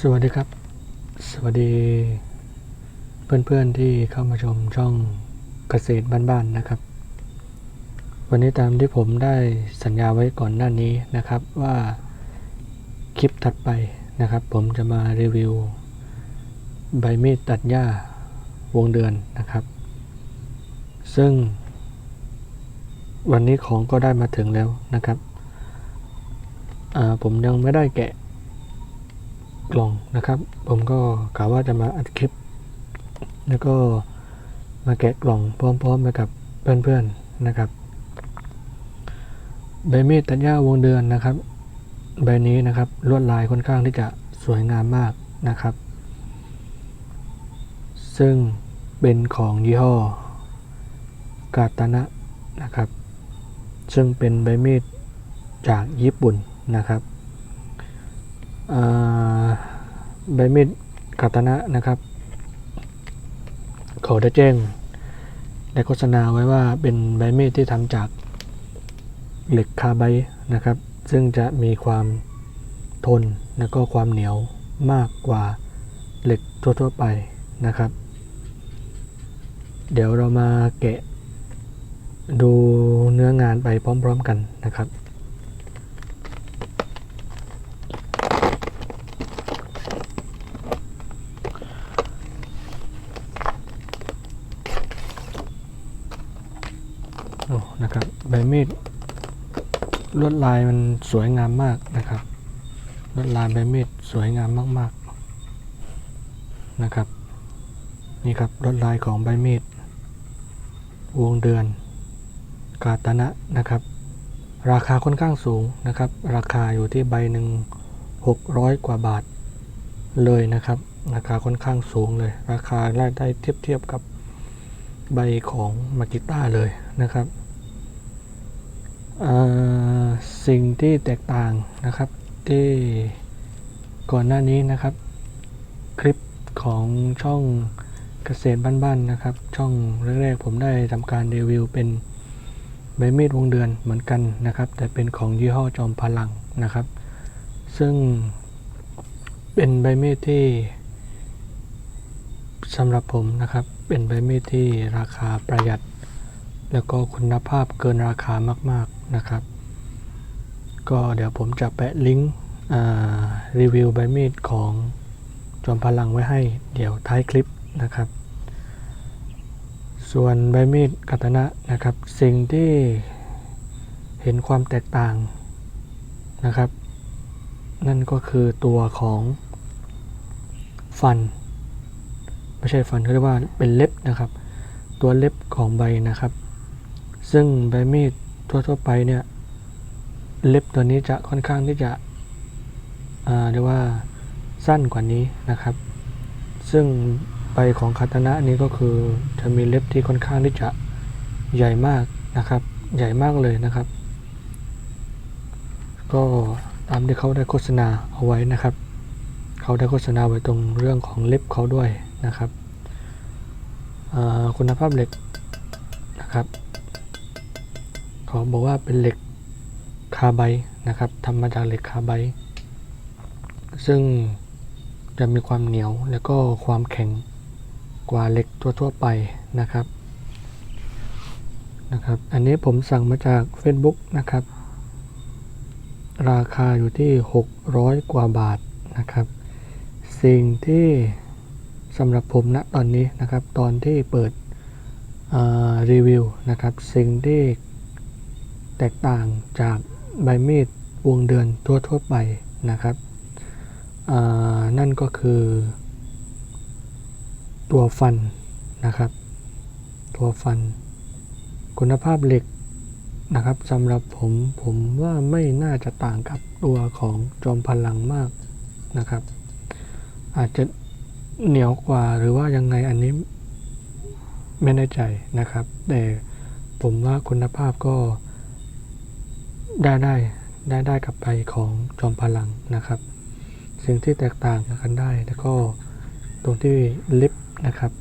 สวัสดีครับ สวัสดี เพื่อนๆที่เข้ามาชมช่องเกษตรบ้านๆนะครับ วันนี้ตามที่ผมได้สัญญาไว้ก่อนหน้านี้นะครับว่าคลิปถัดไปนะครับ ผมจะมารีวิว ใบมีดตัดหญ้าวงเดือนนะครับ ซึ่ง วันนี้ของก็ได้มาถึงแล้วนะครับผมยังไม่ได้แกะ กล่องนะครับ ผมก็กะว่าจะมาอัดคลิป แล้วก็มาแกะกล่องพร้อมๆไปกับเพื่อนๆนะครับ ใบมีดตัดหญ้าวงเดือนนะครับ ใบนี้นะครับลวดลายค่อนข้างที่จะสวยงามมากนะครับ ซึ่งเป็นของยี่ห้อกาตานะนะครับ ซึ่งเป็นใบมีดจากญี่ปุ่นนะครับ ใบมีดกาตนะนะครับ เขาได้แจ้งได้โฆษณาไว้ว่าเป็นใบมีดที่ทำจากเหล็กคาร์ไบต์นะครับ ซึ่งจะมีความทนและก็ความเหนียวมากกว่าเหล็กทั่วๆไปนะครับ เดี๋ยวเรามาแกะดูเนื้องานไปพร้อมๆกันนะครับ โอ้นะครับใบ มีดลวดลายมันสวยงามมากนะครับ ลวดลายใบมีดสวยงามมากๆนะครับ นี่ครับลวดลายของใบมีดวงเดือนกาตนะนะครับ ราคาค่อนข้างสูงนะครับ ราคาอยู่ที่ใบหนึ่ง600 กว่าบาทเลยนะครับ ราคาค่อนข้างสูงเลย ราคาได้เทียบเทียบกับใบของมากิต้าเลยนะครับ สิ่งที่แตกต่างนะครับที่ก่อนหน้านี้นะครับ คลิปของช่องเกษตรบ้านๆนะครับ ช่องแรกๆผมได้ทำการรีวิวเป็นใบมีดวงเดือนเหมือนกันนะครับ แต่เป็นของยี่ห้อจอมพลังนะครับ ซึ่งเป็นใบมีดที่สำหรับผมนะครับ เป็นใบมีดที่ราคาประหยัด แล้วก็คุณภาพเกินราคามากๆนะครับ ก็เดี๋ยวผมจะแปะลิงก์รีวิวใบมีดของจอมพลังไว้ให้เดี๋ยวท้ายคลิปนะครับ ส่วนใบมีดกัตนะนะครับ สิ่งที่เห็นความแตกต่างนะครับ นั่นก็คือตัวของฟัน ไม่ใช่ฟันเขาเรียกว่าเป็นเล็บนะครับ ตัวเล็บของใบนะครับ ซึ่งใบมีด ทั่วๆไปเนี่ย เล็บตัวนี้จะค่อนข้างที่จะเรียกว่าสั้นกว่านี้นะครับ ซึ่งใบของคาตนะนี้ก็คือจะมีเล็บที่ค่อนข้างที่จะใหญ่มากนะครับ ใหญ่มากเลยนะครับ ก็ตามที่เขาได้โฆษณาเอาไว้นะครับ เขาได้โฆษณาไว้ตรงเรื่องของเล็บเขาด้วยนะครับคุณภาพเหล็กนะครับ เขาบอกว่าเป็นเหล็กคาร์ไบต์นะครับทำมาจากเหล็กคาร์ไบต์ซึ่งจะมีความเหนียวแล้วก็ความแข็งกว่าเหล็กทั่วๆไปนะครับนะครับ อันนี้ผมสั่งมาจาก Facebook นะครับ ราคาอยู่ที่ 600 กว่าบาทนะครับ สิ่งที่สำหรับผมณตอนนี้นะครับ ตอนที่เปิดรีวิวนะครับ สิ่งที่ แตกต่างจากใบมีดวงเดือนทั่วๆไปนะครับนั่นก็คือ ตัวฟันนะครับ ตัวฟัน คุณภาพเหล็กนะครับสำหรับผมผมว่าไม่น่าจะต่างกับตัวของจอมพลังมากนะครับ อาจจะเหนียวกว่าหรือว่ายังไงอันนี้ไม่แน่ใจนะครับ แต่ผมว่าคุณภาพก็ ได้ได้ได้ได้กับไปของจอมพลังนะครับ สิ่งที่แตกต่างกันได้แล้วก็ตรงที่ล็บนะครับ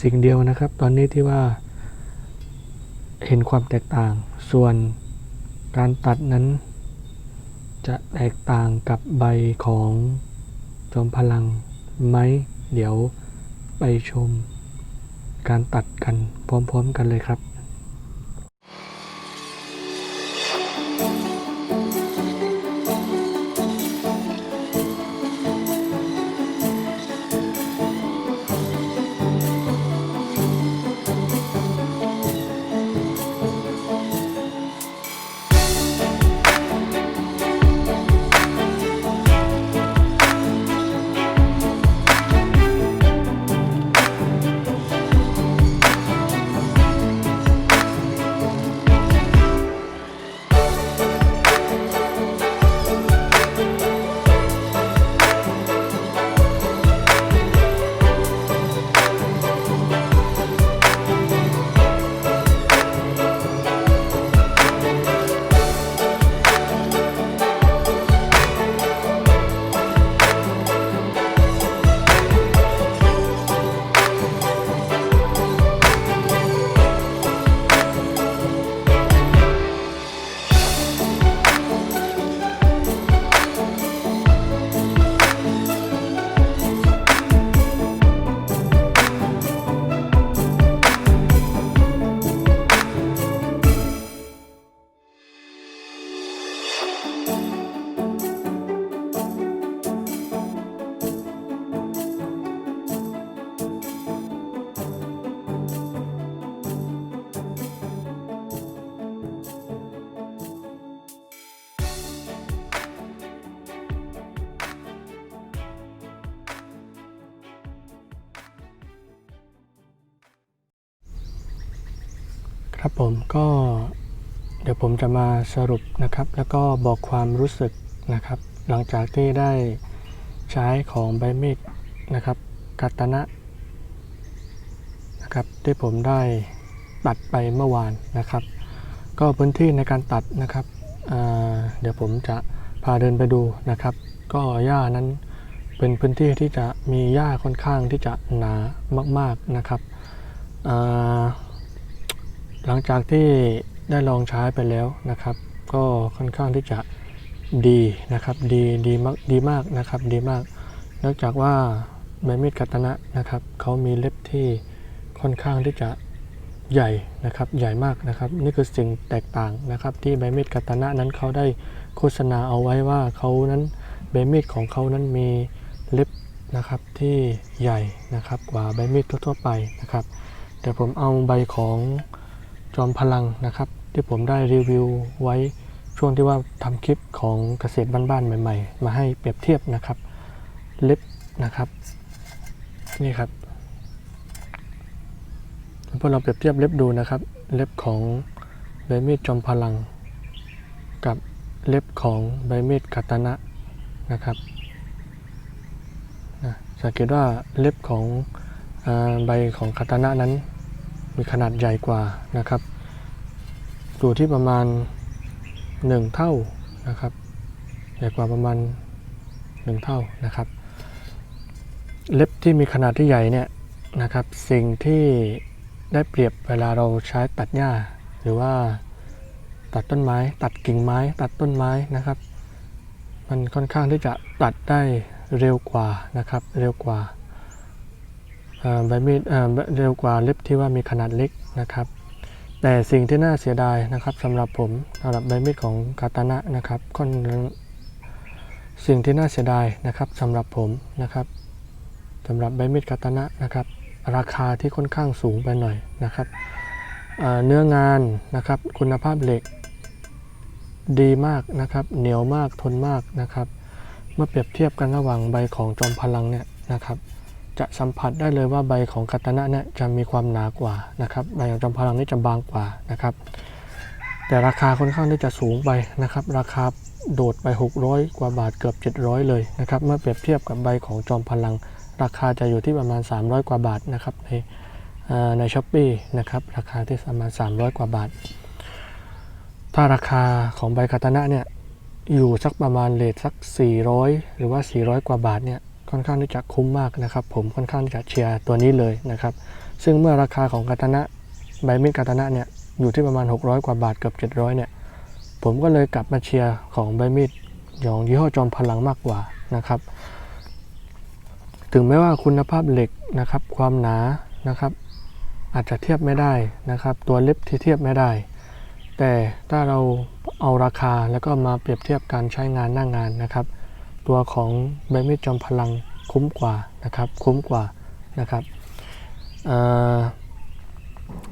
สิ่งเดียวนะครับ ตอนนี้ที่ว่าเห็นความแตกต่าง ส่วนการตัดนั้น จะแตกต่างกับใบของจอมพลังไหมเดี๋ยวไปชมการตัดกันพร้อมๆกันเลยครับ ครับผมก็เดี๋ยวผมจะมาสรุปนะครับ แล้วก็บอกความรู้สึกนะครับ หลังจากที่ได้ใช้ของใบมีดนะครับกัตนะนะครับที่ผมได้ตัดไปเมื่อวานนะครับ ก็พื้นที่ในการตัดนะครับอ่าเดี๋ยวผมจะพาเดินไปดูนะครับ ก็หญ้านั้นเป็นพื้นที่ที่จะมีหญ้าค่อนข้างที่จะหนามาก ๆนะครับอ่า หลังจากที่ได้ลองใช้ไปแล้วนะครับ ก็ค่อนข้างที่จะดีนะครับดีดีมากดีมากนะครับดีมากเนื่องจากว่าใบมีดกัตนะนะครับเขามีเล็บที่ค่อนข้างที่จะใหญ่นะครับใหญ่มากนะครับ นี่คือสิ่งแตกต่างนะครับ ที่ใบมีดกัตนะนั้นเขาได้โฆษณาเอาไว้ว่าเขานั้นใบมีดของเขานั้นมีเล็บนะครับที่ใหญ่นะครับกว่าใบมีดทั่วๆไปนะครับเดี๋ยวผมเอาใบของ จอมพลังนะครับ ที่ผมได้รีวิวไว้ช่วงที่ว่าทำคลิปของเกษตรบ้านๆใหม่ ๆ มาให้เปรียบเทียบนะครับ เล็บนะครับ นี่ครับพวกเราเปรียบเทียบเล็บดูนะครับ เล็บของใบมีดจอมพลัง กับเล็บของใบมีดกัตนะนะครับนะสังเกตว่าเล็บของอใบของกัตานะนั้น มีขนาดใหญ่กว่านะครับอยู่ที่ประมาณ 1 เท่านะครับใหญ่กว่าประมาณ 1 เท่านะครับ เล็บที่มีขนาดที่ใหญ่เนี่ยนะครับ สิ่งที่ได้เปรียบเวลาเราใช้ตัดหญ้า หรือว่าตัดต้นไม้ ตัดกิ่งไม้ ตัดต้นไม้นะครับ มันค่อนข้างที่จะตัดได้เร็วกว่านะครับ เร็วกว่า ใบมีดเร็วกว่าเล็บที่ว่ามีขนาดเล็กนะครับ แต่สิ่งที่น่าเสียดายนะครับสำหรับผมสำหรับใบมีดของคาตานะนะครับค่อนสิ่งที่น่าเสียดายนะครับสำหรับผมนะครับสำหรับใบมีดคาตานะนะครับ ราคาที่ค่อนข้างสูงไปหน่อยนะครับเเนื้องานนะครับคุณภาพเหล็กดีมากนะครับ เหนียวมากทนมากนะครับ เมื่อเปรียบเทียบกันระหว่างใบของจอมพลังเนี่ยนะครับ จะสัมผัสได้เลยว่าใบของคาตานะเนี่ยจะมีความหนากว่านะครับใบของจอมพลังนี่จะบางกว่านะครับ แต่ราคาค่อนข้างที่จะสูงไปนะครับ ราคาโดดไป 600 กว่าบาทเกือบ 700 เลยนะครับเมื่อเปรียบเทียบกับใบของจอมพลัง ราคาจะอยู่ที่ประมาณ 300 กว่าบาทนะครับในในช้อปปีนะครับราคาที่ประมาณ 300 กว่าบาท ถ้าราคาของใบคาตานะเนี่ยอยู่สักประมาณเลทสัก 400 หรือว่า 400 กว่าบาทเนี่ย ค่อนข้างที่จะคุ้มมากนะครับ ผมค่อนข้างที่จะเชียร์ตัวนี้เลยนะครับ ซึ่งเมื่อราคาของกาตานะใบมีดกาตานะเนี่ยอยู่ที่ประมาณ 600 กว่าบาทเกือบ700เนี่ยผมก็เลยกลับมาเชียร์ของใบมีดของยี่ห้อจอมพลังมากกว่านะครับ ถึงแม้ว่าคุณภาพเหล็กนะครับ ความหนานะครับ อาจจะเทียบไม่ได้นะครับ ตัวเล็บที่เทียบไม่ได้ แต่ถ้าเราเอาราคาแล้วก็มาเปรียบเทียบการใช้งานหน้างานนะครับ ตัวของใบมีดจอมพลังคุ้มกว่านะครับ คุ้มกว่านะครับเอ่อ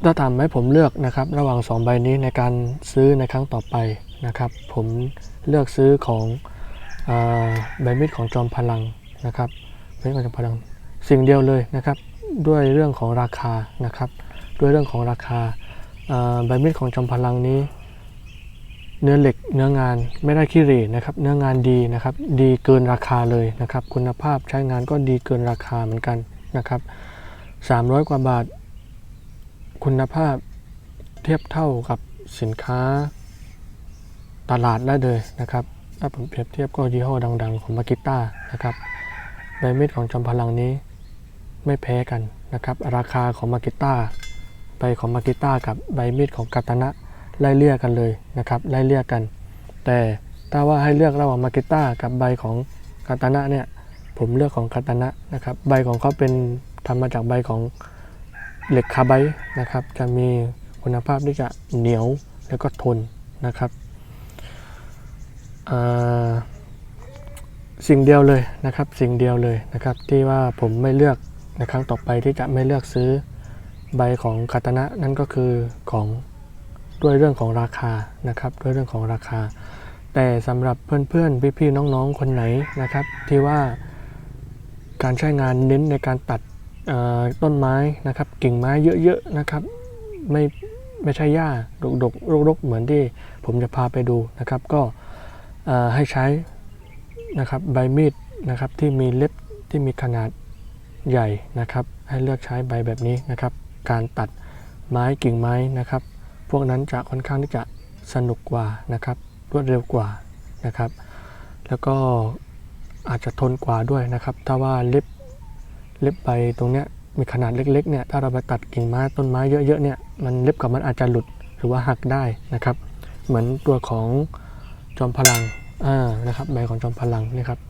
ถ้าทำให้ผมเลือกนะครับ ระหว่างสองใบนี้ในการซื้อในครั้งต่อไปนะครับ ผมเลือกซื้อของใบมีดของจอมพลังนะครับใบมีดของจอมพลัง สิ่งเดียวเลยนะครับ ด้วยเรื่องของราคานะครับ ด้วยเรื่องของราคาใบมีดของจอมพลังนี้ เนื้อเหล็กเนื้องานไม่ได้ขี้เหร่นะครับ เนื้องานดีนะครับ ดีเกินราคาเลยนะครับ คุณภาพใช้งานก็ดีเกินราคาเหมือนกันนะครับ300 กว่าบาท คุณภาพเทียบเท่ากับสินค้าตลาดได้เลยนะครับ ถ้าผมเปรียบเทียบก็ยี่ห้อดัง ๆ ของมากิต้านะครับใบมีดของจอมพลังนี้ไม่แพ้กันนะครับ ราคาของมากิต้าใบของมากิต้ากับใบมีดของกาตานะ ไล่เลี่ยกันเลยนะครับไล่เลี่ยกัน แต่ถ้าว่าให้เลือกระหว่างมาเกต้ากับใบของคาตานะเนี่ยผมเลือกของคาตานะนะครับใบของเขาเป็นทำมาจากใบของเหล็กคาร์ไบต์นะครับ จะมีคุณภาพที่จะเหนียวแล้วก็ทนนะครับสิ่งเดียวเลยนะครับสิ่งเดียวเลยนะครับที่ว่าผมไม่เลือกในครั้งต่อไปที่จะไม่เลือกซื้อใบของคาตานะนั่นก็คือของ ด้วยเรื่องของราคานะครับด้วยเรื่องของราคา แต่สำหรับเพื่อนๆพี่ๆน้องๆคนไหนนะครับ ที่ว่าการใช้งานเน้นในการตัดต้นไม้นะครับ กิ่งไม้เยอะๆนะครับ ไม่ไม่ใช่หญ้าดกๆรกๆเหมือนที่ผมจะพาไปดูนะครับ ก็ให้ใช้นะครับใบมีดนะครับที่มีเล็บที่มีขนาดใหญ่นะครับ ให้เลือกใช้ใบแบบนี้นะครับ การตัดไม้กิ่งไม้นะครับ พวกนั้นจะค่อนข้างที่จะสนุกกว่านะครับ รวดเร็วกว่านะครับ แล้วก็อาจจะทนกว่าด้วยนะครับ ถ้าว่าเล็บเล็บใบตรงเนี้ยมีขนาดเล็กๆเนี่ยถ้าเราไปตัดกิ่งไม้ต้นไม้เยอะๆเนี่ยมันเล็บกับมันอาจจะหลุดหรือว่าหักได้นะครับ เหมือนตัวของจอมพลังอ่านะครับใบของจอมพลังนี่ครับ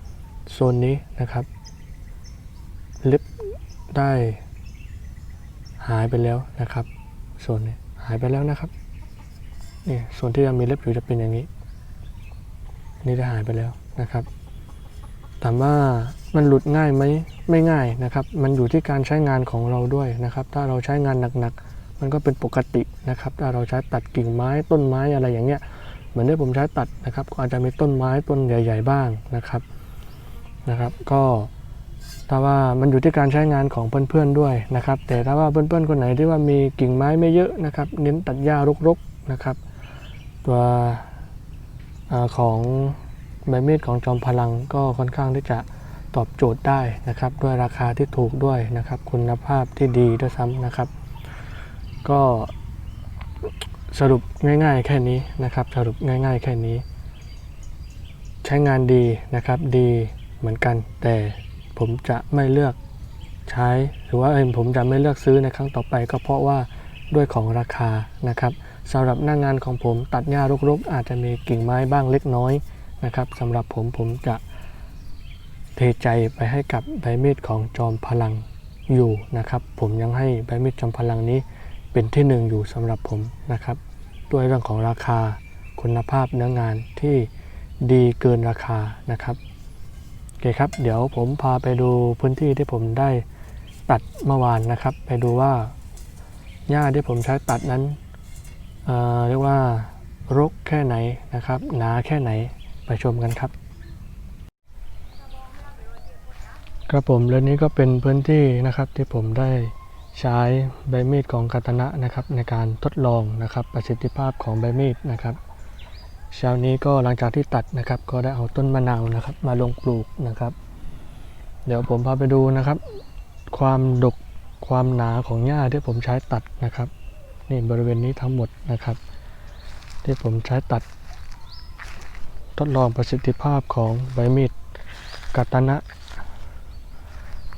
โซนนี้นะครับเล็บได้หายไปแล้วนะครับโซนนี้ายไปแล้วนะครับนี่ส่วนที่ยังมีเล็บอยู่จะเป็นอย่างนี้ นี่ได้หายไปแล้วนะครับถามว่ามันหลุดง่ายไหมไม่ง่ายนะครับ มันอยู่ที่การใช้งานของเราด้วยนะครับ ถ้าเราใช้งานหนักๆ มันก็เป็นปกตินะครับ ถ้าเราใช้ตัดกิ่งไม้ต้นไม้อะไรอย่างเงี้ย เหมือนที่ผมใช้ตัดนะครับ ก็อาจจะมีต้นไม้ต้นใหญ่ ๆ บ้างนะครับนะครับ ก็ ถ้าว่ามันอยู่ที่การใช้งานของเพื่อนๆด้วยนะครับ แต่ถ้าว่าเพื่อนๆคนไหนที่ว่ามีกิ่งไม้ไม่เยอะนะครับ เน้นตัดหญ้ารกๆนะครับ ตัวอของใบมีดของจอมพลังก็ค่อนข้างที่จะตอบโจทย์ได้นะครับ ด้วยราคาที่ถูกด้วยนะครับ คุณภาพที่ดีด้วยซ้ำนะครับ ก็สรุปง่ายๆแค่นี้นะครับ สรุปง่ายๆแค่นี้ ใช้งานดีนะครับดีเหมือนกันแต่ ผมจะไม่เลือกใช้ หรือว่าเออผมจะไม่เลือกซื้อในครั้งต่อไป ก็เพราะว่าด้วยของราคานะครับสำหรับหน้างานของผมตัดหญ้ารกๆ อาจจะมีกิ่งไม้บ้างเล็กน้อยนะครับสำหรับผมผมจะเทใจไปให้กับใบมีดของจอมพลังอยู่นะครับ ผมยังให้ใบมีดจอมพลังนี้เป็นที่หนึ่งอยู่สำหรับผมนะครับ ด้วยเรื่องของราคาคุณภาพเนื้องานที่ดีเกินราคานะครับ โอเคครับเดี๋ยวผมพาไปดูพื้นที่ที่ผมได้ตัดเมื่อวานนะครับ ไปดูว่าหญ้าที่ผมใช้ตัดนั้นเเรียกว่ารกแค่ไหนนะครับหนาแค่ไหนไปชมกันครับ ครับผมและนี้ก็เป็นพื้นที่นะครับที่ผมได้ใช้ใบมีดของกาตนะนะครับ ในการทดลองนะครับประสิทธิภาพของใบมีดนะครับ เช้านี้ก็หลังจากที่ตัดนะครับ ก็ได้เอาต้นมะนาวนะครับ มาลงปลูกนะครับ เดี๋ยวผมพาไปดูนะครับ ความดกความหนาของหญ้าที่ผมใช้ตัดนะครับนี่บริเวณนี้ทั้งหมดนะครับ ที่ผมใช้ตัด ทดลองประสิทธิภาพของใบมีดกาตนะ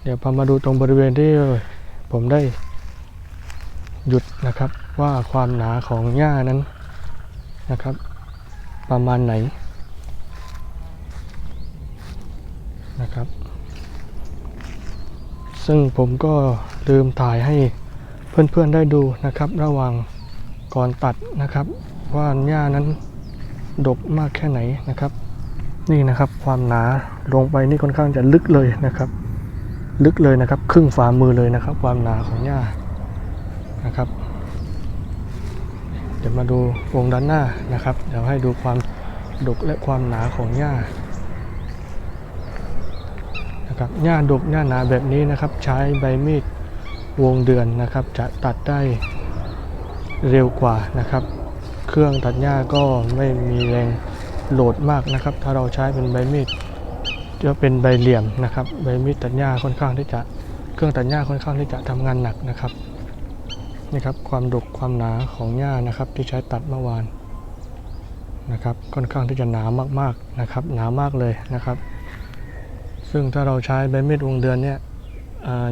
เดี๋ยวพามาดูตรงบริเวณที่ผมได้หยุดนะครับว่าความหนาของหญ้านั้นนะครับ ประมาณไหนนะครับ ซึ่งผมก็ลืมถ่ายให้เพื่อนๆได้ดูนะครับ ระหว่างก่อนตัดนะครับ ว่าหญ้านั้นดกมากแค่ไหนนะครับ นี่นะครับความหนาลงไปนี่ค่อนข้างจะลึกเลยนะครับ ลึกเลยนะครับ ครึ่งฝ่ามือเลยนะครับ ความหนาของหญ้านะครับ เดี๋ยวมาดูวงด้านหน้านะครับ เดี๋ยวให้ดูความ ดกและความหนาของหญ้านะครับหญ้าดกหญ้าหนาแบบนี้นะครับใช้ใบมีดวงเดือนนะครับ จะตัดได้เร็วกว่านะครับ เครื่องตัดหญ้าก็ไม่มีแรงโหลดมากนะครับ ถ้าเราใช้เป็นใบมีดจะเป็นใบเหลี่ยมนะครับ ใบมีดตัดหญ้าค่อนข้างที่จะเครื่องตัดหญ้าค่อนข้างที่จะทำงานหนักนะครับนี่ครับความดกความหนาของหญ้านะครับที่ใช้ตัดเมื่อวาน นะครับค่อนข้างที่จะหนามากๆนะครับหนามากเลยนะครับ ซึ่งถ้าเราใช้ใบมีดวงเดือนเนี่ย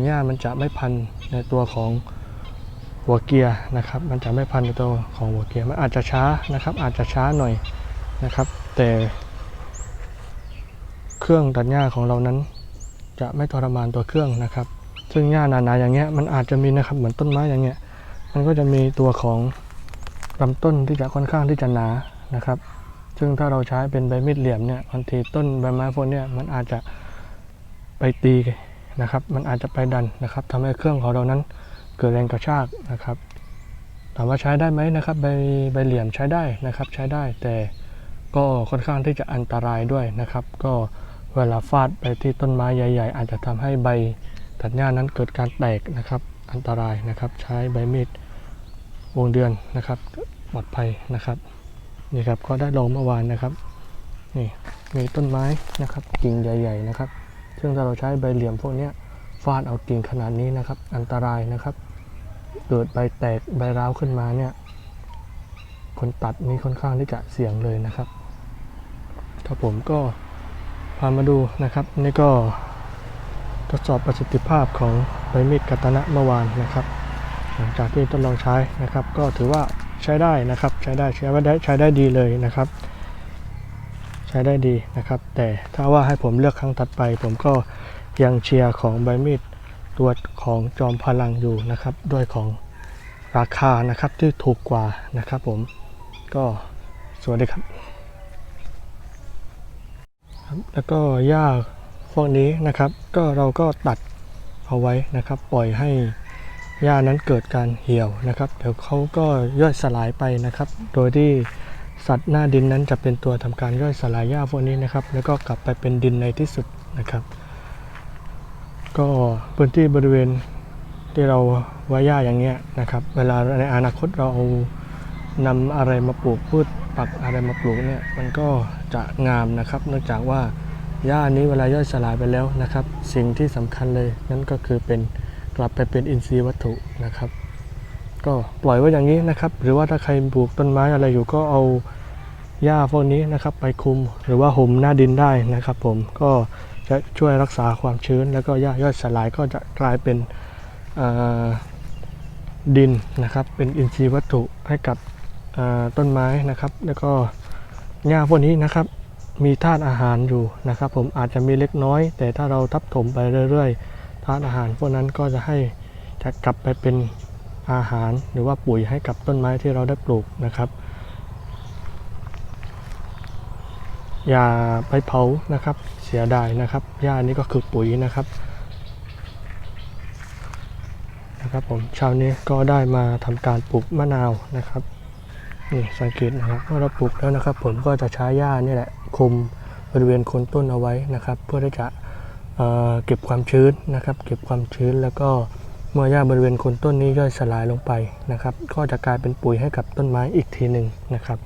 หญ้ามันจะไม่พันในตัวของหัวเกียร์นะครับมันจะไม่พันในตัวของหัวเกียร์มันอาจจะช้านะครับอาจจะช้าหน่อยนะครับ แต่เครื่องตัดหญ้าของเรานั้น จะไม่ทรมานตัวเครื่องนะครับ ซึ่งหญ้าหนาๆอย่างเงี้ยมันอาจจะมีนะครับเหมือนต้นไม้อย่างเงี้ยมันก็จะมีตัวของลำต้นที่จะค่อนข้างที่จะหนา นะครับ ซึ่งถ้าเราใช้เป็นใบมีดเหลี่ยมเนี่ยบางทีต้นใบไม้พวกเนี้ยมันอาจจะไปตีนะครับ มันอาจจะไปดันนะครับทำให้เครื่องของเรานั้นเกิดแรงกระชากนะครับ ถามว่าใช้ได้ไหมนะครับใบใบเหลี่ยมใช้ได้นะครับ ใช้ได้แต่ก็ค่อนข้างที่จะอันตรายด้วยนะครับ ก็เวลาฟาดไปที่ต้นไม้ใหญ่ ๆ อาจจะทำให้ใบตัดหญ้านั้นเกิดการแตกนะครับ อันตรายนะครับ ใช้ใบมีดวงเดือนนะครับ ปลอดภัยนะครับ นี่ครับก็ได้ลองเมื่อวานนะครับนี่มีต้นไม้นะครับกิ่งใหญ่ ๆนะครับ ซึ่งถ้าเราใช้ใบเหลี่ยมพวกนี้ฟาดเอากิ่งขนาดนี้นะครับ อันตรายนะครับ เกิดใบแตกใบร้าวขึ้นมาเนี่ยคนตัดนี่ค่อนข้างที่จะเสี่ยงเลยนะครับครับผมก็พามาดูนะครับ นี่ก็ทดสอบประสิทธิภาพของใบมีดกัตนะเมื่อวานนะครับ หลังจากที่ทดลองใช้นะครับ ก็ถือว่า ใช้ได้นะครับ ใช้ได้ใช้ว่าได้ใช้ได้ดีเลยนะครับ ใช้ได้ดีนะครับ แต่ถ้าว่าให้ผมเลือกครั้งถัดไป ผมก็ยังเชียร์ของใบมีดตัวของจอมพลังอยู่นะครับ ด้วยของราคานะครับที่ถูกกว่านะครับผมก็สวัสดีครับครับแล้วก็หญ้าพวกนี้นะครับ ก็เราก็ตัดเอาไว้นะครับ ปล่อยให้ หญ้านั้นเกิดการเหี่ยวนะครับ เดี๋ยวเขาก็ย่อยสลายไปนะครับ โดยที่สัตว์หน้าดินนั้นจะเป็นตัวทำการย่อยสลายหญ้าพวกนี้นะครับ แล้วก็กลับไปเป็นดินในที่สุดนะครับ ก็พื้นที่บริเวณที่เราไว้หญ้าอย่างเงี้ยนะครับ เวลาในอนาคตเราเอานำอะไรมาปลูกพืชปักอะไรมาปลูกเนี่ยมันก็จะงามนะครับ เนื่องจากว่าหญ้านี้เวลาย่อยสลายไปแล้วนะครับ สิ่งที่สำคัญเลยนั่นก็คือเป็น กลับไปเป็นอินทรีย์วัตถุนะครับ ก็ปล่อยไว้อย่างนี้นะครับ หรือว่าถ้าใครปลูกต้นไม้อะไรอยู่ก็เอาหญ้าพวกนี้นะครับ ไปคุมหรือว่าห่มหน้าดินได้นะครับ ผมก็จะช่วยรักษาความชื้น แล้วก็หญ้าย่อยสลายก็จะกลายเป็นดินนะครับ เป็นอินทรีย์วัตถุให้กับต้นไม้นะครับ แล้วก็หญ้าพวกนี้นะครับ มีธาตุอาหารอยู่นะครับ ผมอาจจะมีเล็กน้อย แต่ถ้าเราทับถมไปเรื่อย ๆ ธาตุอาหาร พวกนั้นก็จะให้จะกลับไปเป็นอาหาร หรือว่าปุ๋ยให้กับต้นไม้ที่เราได้ปลูกนะครับ อย่าไปเผานะครับ เสียดายนะครับหญ้านี้ก็คือปุ๋ยนะครับนะครับผมเช้านี้ก็ได้มาทำการปลูกมะนาวนะครับนี่สังเกตนะครับเมื่อเราปลูกแล้วนะครับ ผมก็จะใช้หญ้านี่แหละคุมบริเวณโคนต้นเอาไว้นะครับ เพื่อที่จะ เก็บความชื้นนะครับ เก็บความชื้นแล้วก็เมื่อหญ้าบริเวณโคนต้นนี้ย่อยสลายลงไปนะครับ ก็จะกลายเป็นปุ๋ยให้กับต้นไม้อีกทีหนึ่งนะครับ